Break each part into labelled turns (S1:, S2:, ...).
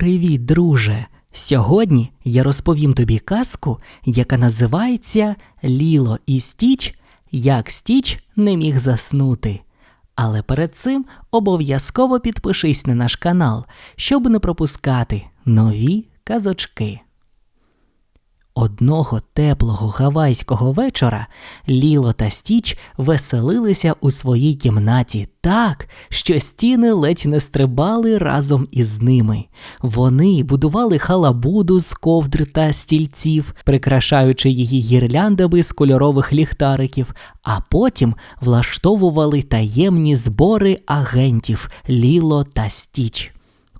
S1: Привіт, друже! Сьогодні я розповім тобі казку, яка називається Ліло і Стіч, як Стіч не міг заснути. Але перед цим обов'язково підпишись на наш канал, щоб не пропускати нові казочки. Одного теплого гавайського вечора Ліло та Стіч веселилися у своїй кімнаті так, що стіни ледь не стрибали разом із ними. Вони будували халабуду з ковдр та стільців, прикрашаючи її гірляндами з кольорових ліхтариків, а потім влаштовували таємні збори агентів Ліло та Стіч.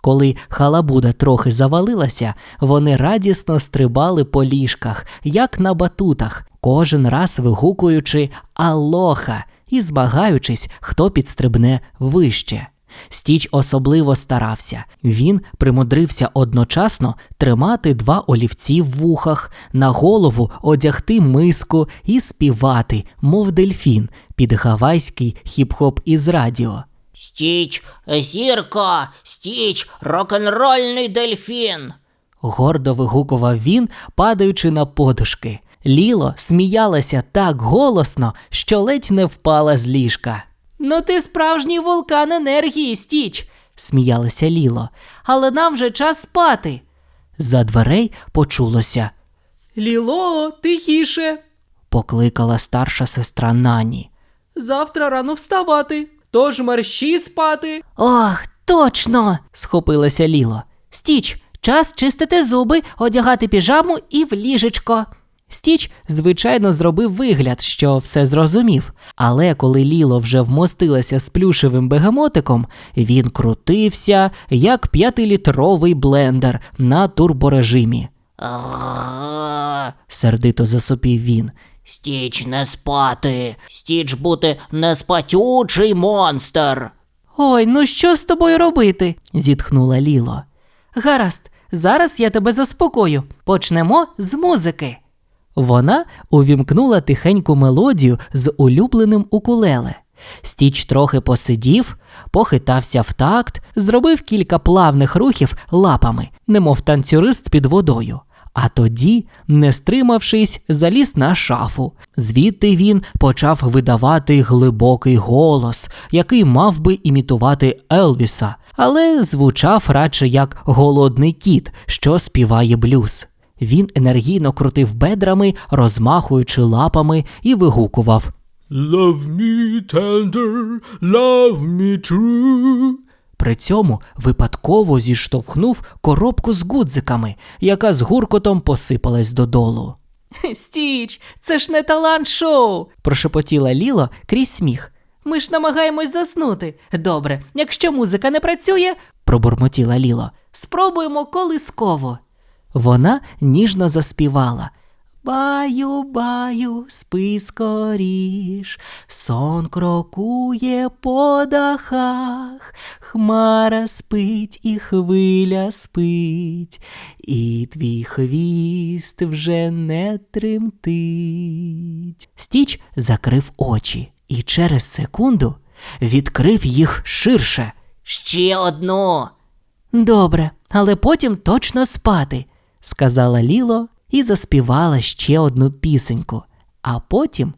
S1: Коли халабуда трохи завалилася, вони радісно стрибали по ліжках, як на батутах, кожен раз вигукуючи Алоха і змагаючись, хто підстрибне вище. Стіч особливо старався. Він примудрився одночасно тримати два олівці в вухах, на голову одягти миску і співати, мов дельфін, під гавайський хіп-хоп із радіо.
S2: Стіч, зірко, стіч, рок-н-рольний дельфін.
S1: гордо вигукував він, падаючи на подушки. Ліло сміялася так голосно, що ледь не впала з ліжка. Ну, ти справжній вулкан енергії, Стіч, сміялася Ліло. Але нам вже час спати. За дверей почулося. Ліло, тихіше, покликала старша сестра Нані. Завтра рано вставати, тож мерщі спати. Ох, точно. схопилася Ліло. Стіч, час чистити зуби, одягати піжаму і в ліжечко. Стіч, звичайно, зробив вигляд, що все зрозумів, але коли Ліло вже вмостилася з плюшевим бегемотиком, він крутився, як п'ятилітровий блендер на турборежимі. Сердито засопів він.
S2: Стіч не спати. Стіч бути неспатючий монстр.
S1: Ой, ну що з тобою робити? зітхнула Ліло. Гаразд, зараз я тебе заспокою. Почнемо з музики. Вона увімкнула тихеньку мелодію з улюбленим укулеле. Стіч трохи посидів, похитався в такт, зробив кілька плавних рухів лапами, немов танцюрист під водою. А тоді, не стримавшись, заліз на шафу. Звідти він почав видавати глибокий голос, який мав би імітувати Елвіса, але звучав радше як голодний кіт, що співає блюз. Він енергійно крутив бедрами, розмахуючи лапами, і вигукував
S3: Love me tender, love me true.
S1: При цьому випадково зіштовхнув коробку з гудзиками, яка з гуркотом посипалась додолу. Стіч, це ж не талант шоу, прошепотіла Ліло крізь сміх. Ми ж намагаємось заснути. Добре, якщо музика не працює, пробурмотіла Ліло. Спробуємо колисково. Вона ніжно заспівала. Баю, баю, спи скоріш, сон крокує по дахах, хмара спить і хвиля спить, і твій хвіст вже не тремтить. Стіч закрив очі і через секунду відкрив їх ширше.
S2: Ще одну.
S1: Добре, але потім точно спати, сказала Ліло і заспівала ще одну пісеньку. А потім,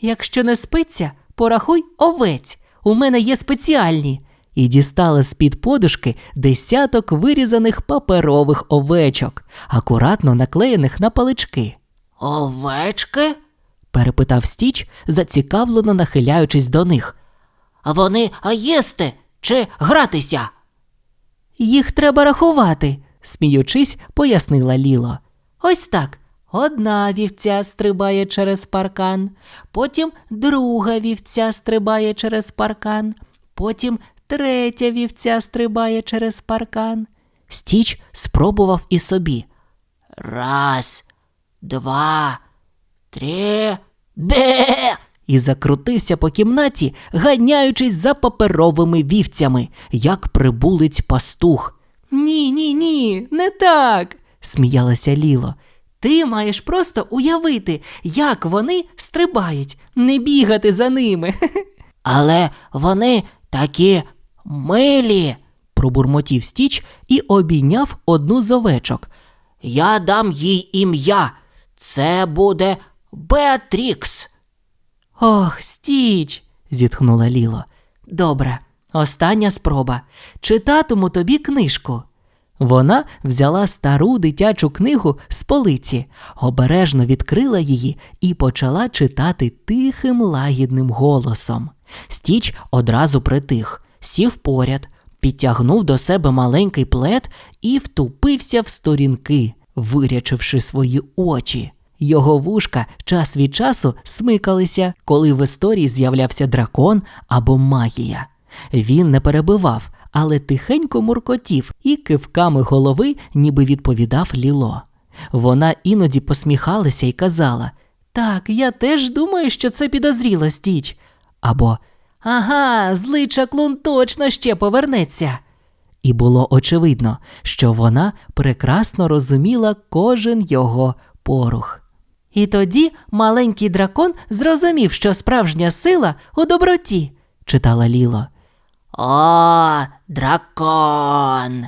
S1: якщо не спиться, порахуй овець. У мене є спеціальні. І дістала з-під подушки десяток вирізаних паперових овечок, акуратно наклеєних на палички.
S2: Овечки?
S1: перепитав Стіч, зацікавлено нахиляючись до них.
S2: А вони а їсти чи гратися?
S1: Їх треба рахувати, сміючись, пояснила Ліло. Ось так. Одна вівця стрибає через паркан, потім друга вівця стрибає через паркан, потім третя вівця стрибає через паркан. Стіч спробував і собі.
S2: Раз, два, три. Бе.
S1: і закрутився по кімнаті, ганяючись за паперовими вівцями, як прибулець пастух. Ні, ні, ні, не так, сміялася Ліло. Ти маєш просто уявити, як вони стрибають, не бігати за ними.
S2: Але вони такі милі,
S1: пробурмотів Стіч і обійняв одну з овечок.
S2: Я дам їй ім'я. Це буде Беатрікс.
S1: Ох, Стіч, зітхнула Ліло. Добре, остання спроба. Читатиму тобі книжку. Вона взяла стару дитячу книгу з полиці, обережно відкрила її і почала читати тихим лагідним голосом. Стіч одразу притих, сів поряд, підтягнув до себе маленький плед і втупився в сторінки, вирячивши свої очі. Його вушка час від часу смикалися, коли в історії з'являвся дракон або магія. Він не перебивав, але тихенько муркотів і кивками голови, ніби відповідав ліло. Вона іноді посміхалася і казала Так, я теж думаю, що це підозріла стіч. Або Ага, злий чаклун точно ще повернеться. І було очевидно, що вона прекрасно розуміла кожен його порух. І тоді маленький дракон зрозумів, що справжня сила у доброті, читала Ліло.
S2: О, Дракон.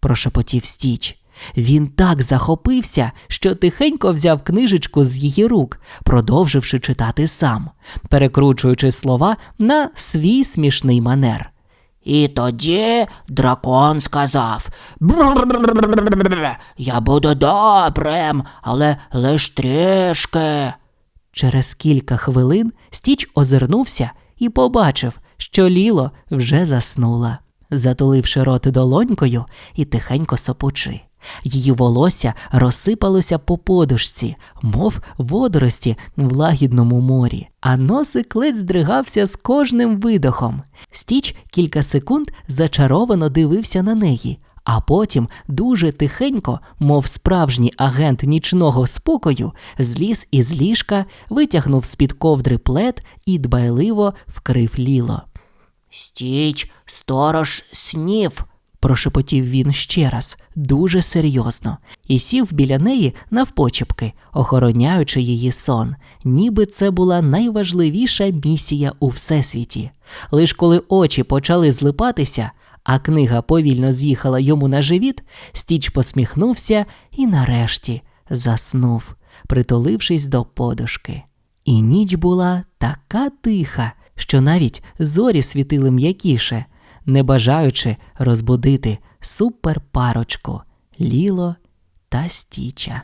S1: прошепотів Стіч. Він так захопився, що тихенько взяв книжечку з її рук, продовживши читати сам, перекручуючи слова на свій смішний манер.
S2: І тоді дракон сказав Я буду добрим, але лиш трішки.
S1: Через кілька хвилин Стіч озирнувся і побачив, що ліло вже заснула затуливши рот долонькою і тихенько сопучи. Її волосся розсипалося по подушці, мов водорості в лагідному морі, а носик ледь здригався з кожним видохом. Стіч кілька секунд зачаровано дивився на неї, а потім дуже тихенько, мов справжній агент нічного спокою, зліз із ліжка, витягнув з-під ковдри плед і дбайливо вкрив ліло.
S2: Стіч, сторож снів.
S1: Прошепотів він ще раз, дуже серйозно, і сів біля неї навпочепки, охороняючи її сон, ніби це була найважливіша місія у всесвіті. Лиш коли очі почали злипатися, а книга повільно з'їхала йому на живіт, стіч посміхнувся і нарешті заснув, притулившись до подушки. І ніч була така тиха, що навіть зорі світили м'якіше, не бажаючи розбудити суперпарочку Ліло та Стіча.